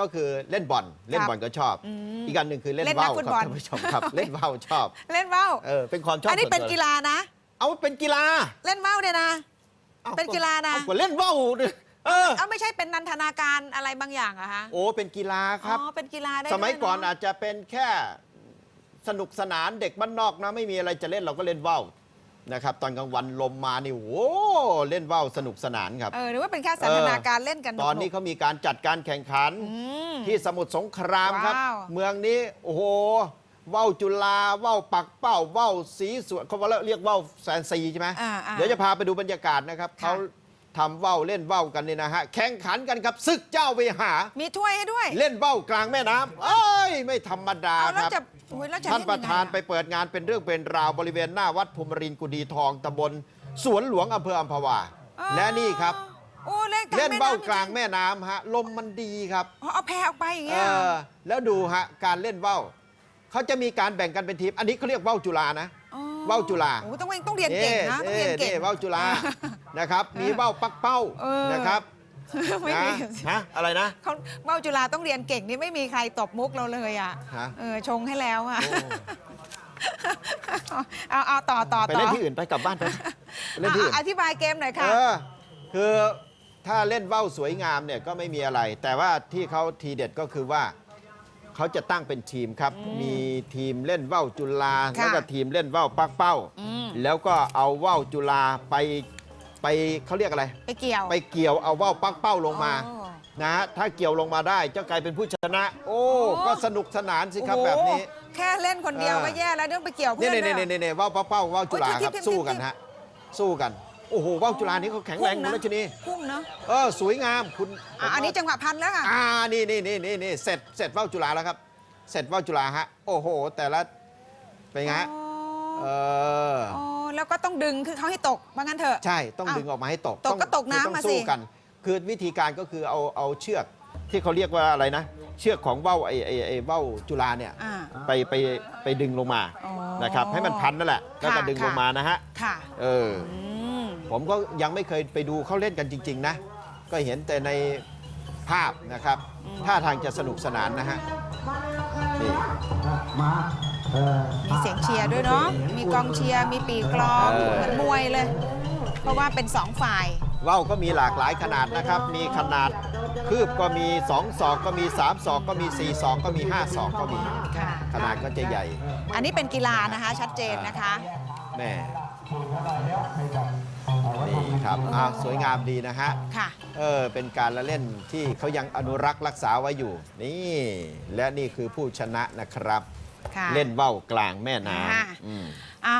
ก็คือเล่นบอลเล่นบอลก็ชอบอืมอีกอันหนึ่งคือเล่นเล่นนักว่าวฟุตครับบอล ท่านผู้ชมครับ เล่นว่าวชอบเล่นว่าวเออเป็นความชอบอันนี้ส่วเป็นตัวกีฬานะ เอาเป็นกีฬาเล่นว่าวเนี่ยนะอาเป็นกีฬานะ เอก็เล่นว่าวดิเออ เอาไม่ใช่เป็นนันทนาการอะไรบางอย่างเหรอะคะโอ้เป็นกีฬาครับ อ๋อเป็นกีฬาได้สมัยด้วก่อนเะ อาจจะเป็นแค่สนุกสนานเด็กบ้านนอกนะไม่มีอะไรจะเล่นเราก็เล่นว่าว นะครับตอนกลางวันลมมานี่โอ้เล่นว่าวสนุกสนานครับ เออหรือว่าเป็นแค่สันทนาการเล่นกันตอนนี้หกเขามีการจัดการแข่งขันๆอืม ที่สมุทรสงครามครับ ว้าว เมืองนี้โอ้โหว่าวจุฬาว่าวปักเป้าว่าวสีสวยเขาเรียกว่าวแสนซีใช่ไหมอ่าอ่า เดี๋ยวจะพาไปดูบรรยากาศนะครับค่ะ เขา ทำว่าวเล่นว่าวกันนี่นะฮะแข่งขันกันครับศึกเจ้าเวหา มีถ้วยให้ด้วย เล่นว่าวกลางแม่น้ำเอ้ย ไม่ธรรมดาเอาคแล้วรับ จะโอ้ยแล้วจะท่านเล่ประธานยังไงอไปเปิดงานเป็นเรื่องเป็นราวบริเวณหน้าวัดภูมิรินทร์กุดีทองตำบลสวนหลวงอำเภออัมพวา อ๋อและนี่ครับ โอ้เล่นกลางเล่นแม่ว่าวำกลางแม่น้ำฮะลมมันดีครับอ๋อเอาแพออกไปอย่างเอเงี้ยอแล้วดูฮะการเล่นว่าวเขาจะมีการแบ่งกันเป็นทีม อันนี้เขาเรียกว่าวจุฬานะอ๋อว่าวจุฬา โอ้ต้องต้องเรียนเก่งนะต้องเรียนเก่ง ว่าวจุฬา นะครับ มีว่าวปักเป้าเออ นะครับไม่นะมีฮะอะไรนะ เขาเบ้าจุฬาต้องเรียนเก่งนี่ไม่มีใครตบมุกเราเลยอะฮะ เออชงให้แล้วอะโอ้เอาเอาต่อต่อไปต่อเล่นที่อื่นไปกลับบ้านไปเล่นที่อื่นอะอธิบายเกมหน่อยค่ะ เออคือถ้าเล่นว่าวสวยงามเนี่ยก็ไม่มีอะไร แต่ว่าที่เขาทีเด็ดก็คือว่าเขาจะตั้งเป็นทีมครับ มีทีมเล่นว่าวจุฬาค่ะแล้วก็ทีมเล่นว่าวปักเป้า อืม แล้วก็เอาว่าวจุฬาไป ไปเขาเรียกอะไร ไปเกี่ยว ไปเกี่ยวเอาว่าวปักเป้าลงมาอ๋อ นะฮะถ้าเกี่ยวลงมาได้เจ้ากลายเป็นผู้ชนะ โอ้โอ้ก็สนุกสนานสิครับโอ้โหแบบนี้ แค่เล่นคนเดียวเออ ก็แย่แล้วเรื่องไปเกี่ยวเพื่นี่อนนี่ด้วยนี่นี่นี่ว่าวปักเป้าว่าวจุฬาโอ้ยครับทิปๆๆสู้กันฮะสู้กันโอ้โหว่าวจุฬานี่เขาแข็งแรงพุ่นะงนะรัชนีพุ่งเนาะเออสวยงามคุณอะอันนี้จังหวะพันแล้วค่ะ อ่านี่นี่นี่นี่นี่เสร็จเสร็จว่าวจุฬาแล้วครับ เสร็จว่าวจุฬาฮะโอ้โห แต่ละเป็นไงฮะอ๋เอออ อ๋อ แล้วก็ต้องดึงคือเขาให้ตกว่างั้นเถอะ ใช่ต้องอ้าวดึงออกมาให้ตกตกต้องก็ตกน้ำคือมาต้องสู้สิกัน คือวิธีการก็คือเอาเอาเชือกที่เขาเรียกว่าอะไรนะ เชือกของว่าวไอ้ไอ้ไอ้ว่าวจุฬาเนี่ย อ่า ไปไปไปดึงลงมาอ๋อนะครับให้มันพันนั่นแหละแล้วก็ค่ะดึงลงค่ะ มานะฮะค่ะเออ อืม ผมก็ยังไม่เคยไปดูเขาเล่นกันจริง ๆ นะ ก็เห็นแต่ในภาพนะครับท่าทางจะสนุกสนานนะฮะนี่มี เสียงเชียร์ด้วยเนาะ มีกองเชียร์ มีปีกลองเหมือนมวยเลย เพราะว่าเป็นสองฝ่าย ว่าวก็มีหลากหลายขนาดนะครับ มีขนาดคืบก็มี 2 ศอกก็มี 3 ศอกก็มี 4 ศอกก็มี 5 ศอกก็มี ค่ะ ขนาดก็จะใหญ่อันนี้เป็นกีฬานะคะ ชัดเจนนะคะ แม่นี่ครับอ้าวสวยงามดีนะฮะ ค่ะ เออเป็นการละเล่นที่เขายังอนุรักษ์รักษาไว้อยู่ นี่ และนี่คือผู้ชนะนะครับ ค่ะเล่นว่าวกลางแม่น้ค่ะำอืม อะ